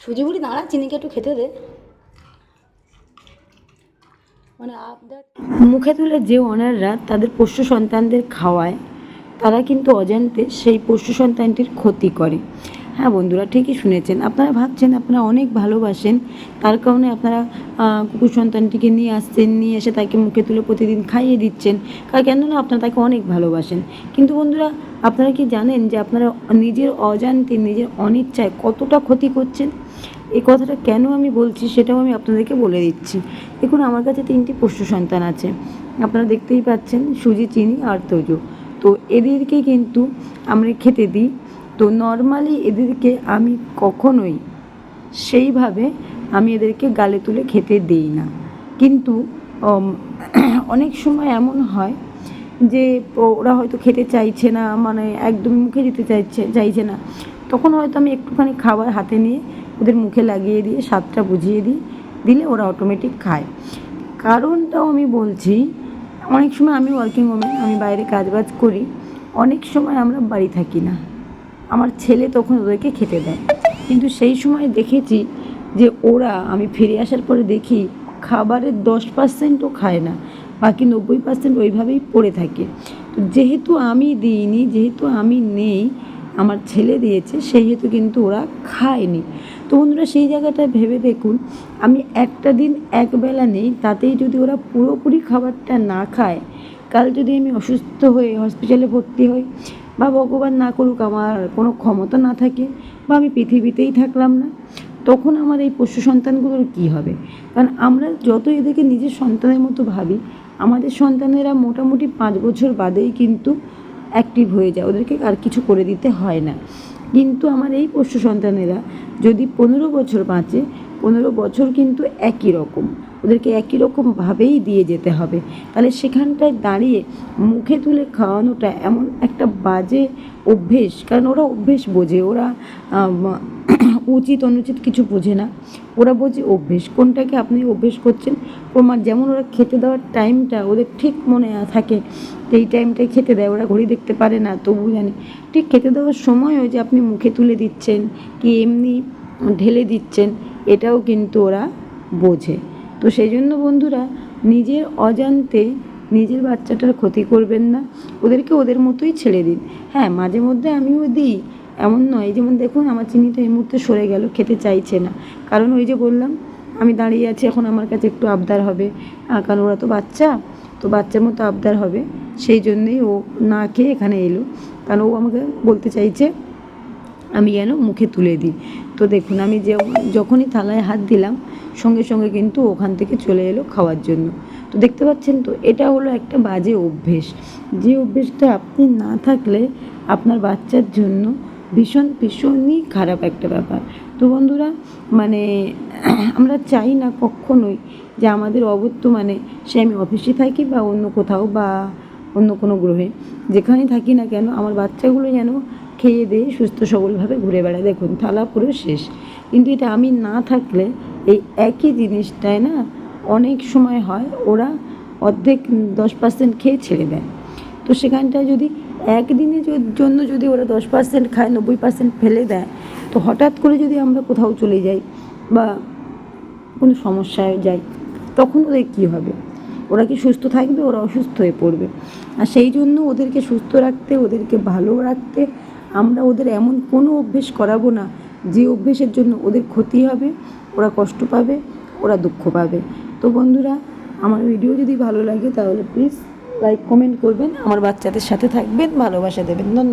সুজি বুড়ি, দাঁড়া, চিনিকে একটু খেতে দে। মানে আপনার মুখে তুলে যে ওনাররা তাদের পশু সন্তানদের খাওয়ায়, তারা কিন্তু অজান্তে সেই পশু সন্তানটির ক্ষতি করে। হ্যাঁ বন্ধুরা ঠিকই শুনেছেন। আপনারা ভাবছেন, আপনারা অনেক ভালোবাসেন। তার কারণে আপনারা কুকুর সন্তানটিকে নিয়ে আসছেন, নিয়ে এসে তাকে মুখে তুলে প্রতিদিন খাইয়ে দিচ্ছেন। কারণ কেন না আপনারা তাকে অনেক ভালোবাসেন। কিন্তু বন্ধুরা, আপনারা কি জানেন যে আপনারা নিজের অজান্তে, নিজের অনিচ্ছায় কতটা ক্ষতি করছেন? এই কথাটা কেন আমি বলছি সেটাও আমি আপনাদেরকে বলে দিচ্ছি। দেখুন, আমার কাছে তিনটি পোষ্য সন্তান আছে। আপনারা দেখতেই পাচ্ছেন সুজি, চিনি আর তোজো। তো এদেরকে কিন্তু আমরা খেতে দিই। তো নর্মালি এদেরকে আমি কখনোই সেইভাবে আমি এদেরকে গালে তুলে খেতে দিই না। কিন্তু অনেক সময় এমন হয় যে, ওরা হয়তো খেতে চাইছে না মানে একদম মুখে দিতে চাইছে চাইছে না। তখন হয়তো আমি একটুখানি খাবার হাতে নিয়ে ওদের মুখে লাগিয়ে দিয়ে স্বাদটা বুঝিয়ে দিই, দিলে ওরা অটোমেটিক খায়। কারণটাও আমি বলছি, অনেক সময় আমি ওয়ার্কিং ওমেন আমি বাইরে কাজবাজ করি, অনেক সময় আমরা বাড়ি থাকি না। আমার ছেলে তখন ওদেরকে খেতে দেয়। কিন্তু সেই সময় দেখেছি যে ওরা, আমি ফিরে আসার পরে দেখি খাবারের দশ পার্সেন্টও খায় না, বাকি নব্বই পার্সেন্ট ওইভাবেই পড়ে থাকে। তো যেহেতু আমি দিইনি, যেহেতু আমি নেই, আমার ছেলে দিয়েছে, সেহেতু কিন্তু ওরা খায়নি। তো বন্ধুরা, সেই জায়গাটায় ভেবে দেখুন, আমি একটা দিন একবেলা নেই, তাতেই যদি ওরা পুরোপুরি খাবারটা না খায়, কাল যদি আমি অসুস্থ হয়ে হসপিটালে ভর্তি হই বা ভগবান না করুক আমার কোনো ক্ষমতা না থাকে বা আমি পৃথিবীতেই থাকলাম না, তখন আমার এই পশু সন্তানগুলোর কী হবে? কারণ আমরা যত এদেরকে নিজের সন্তানের মতো ভাবি, আমাদের সন্তানেরা মোটামুটি পাঁচ বছর বাদেই কিন্তু অ্যাক্টিভ হয়ে যায়, ওদেরকে আর কিছু করে দিতে হয় না। কিন্তু আমার এই পোষ্য সন্তানেরা যদি পনেরো বছর বাঁচে, পনেরো বছর কিন্তু একই রকম। ওদেরকে একই রকমভাবেই দিয়ে যেতে হবে। তাহলে সেখানটায় দাঁড়িয়ে মুখে তুলে খাওয়ানোটা এমন একটা বাজে অভ্যেস, কারণ ওরা অভ্যেস বোঝে, ওরা উচিত অনুচিত কিছু বোঝে না। ওরা বোঝে অভ্যেস, কোনটাকে আপনি অভ্যেস করছেন ওর যেমন ওরা খেতে দেওয়ার টাইমটা ওদের ঠিক মনে থাকে এই টাইমটায় খেতে দেয়, ওরা ঘড়ি দেখতে পারে না তবু জানে। ঠিক খেতে দেওয়ার সময়ও যে আপনি মুখে তুলে দিচ্ছেন, কি এমনি ঢেলে দিচ্ছেন, এটাও কিন্তু ওরা বোঝে। তো সেই জন্য বন্ধুরা নিজের অজান্তে নিজের বাচ্চাটার ক্ষতি করবেন না। ওদেরকে ওদের মতোই ছেড়ে দিন। হ্যাঁ মাঝে মধ্যে আমিও দিই। এমন নয় যেমন দেখুন আমার চিনিটা এই মুহূর্তে সরে গেল, খেতে চাইছে না। কারণ ওই যে বললাম, আমি দাঁড়িয়ে আছি, এখন আমার কাছে একটু আবদার হবে। কারণ ওরা তো বাচ্চা, তো বাচ্চার মতো আবদার হবে। সেই জন্যেই ও না খেয়ে এখানে এলো। কারণ ও আমাকে বলতে চাইছে, আমি যেন মুখে তুলে দিই। তো দেখুন, আমি যে যখনই থালায় হাত দিলাম সঙ্গে সঙ্গে কিন্তু ওখান থেকে চলে এলো খাওয়ার জন্য। তো দেখতে পাচ্ছেন তো, এটা হলো একটা বাজে অভ্যেস। যে অভ্যেসটা আপনি না থাকলে আপনার বাচ্চার জন্য ভীষণ ভীষণই খারাপ একটা ব্যাপার। তো বন্ধুরা মানে আমরা চাই না কখনোই যে আমাদের অবর্তমানে সে আমি অফিসে থাকি বা অন্য কোথাও বা অন্য কোনো গ্রহে, যেখানেই থাকি না কেন, আমার বাচ্চাগুলো যেন খেয়ে দিয়ে সুস্থ সবলভাবে ঘুরে বেড়ায়। দেখুন, থালা পুরো শেষ। কিন্তু এটা আমি না থাকলে এই একই জিনিসটায় না অনেক সময় হয়, ওরা অর্ধেক দশ পার্সেন্ট খেয়ে ছেড়ে দেয়। তো সেখানটায় যদি একদিনের জন্য যদি ওরা দশ পার্সেন্ট খায়, নব্বই পার্সেন্ট ফেলে দেয়, তো হঠাৎ করে যদি আমরা কোথাও চলে যাই বা কোনো সমস্যায় যাই, তখন ওদের কী হবে? ওরা কি সুস্থ থাকবে? ওরা অসুস্থ হয়ে পড়বে। আর সেই জন্য ওদেরকে সুস্থ রাখতে, ওদেরকে ভালো রাখতে আমরা ওদের এমন কোনো অভ্যেস করাবো না যে অভ্যেসের জন্য ওদের ক্ষতি হবে, ওরা কষ্ট পাবে, ওরা দুঃখ পাবে। তো বন্ধুরা, আমার ভিডিও যদি ভালো লাগে তাহলে প্লিজ লাইক কমেন্ট করবেন, আমার বাচ্চাদের সাথে থাকবেন, ভালোবাসা দেবেন। ধন্যবাদ।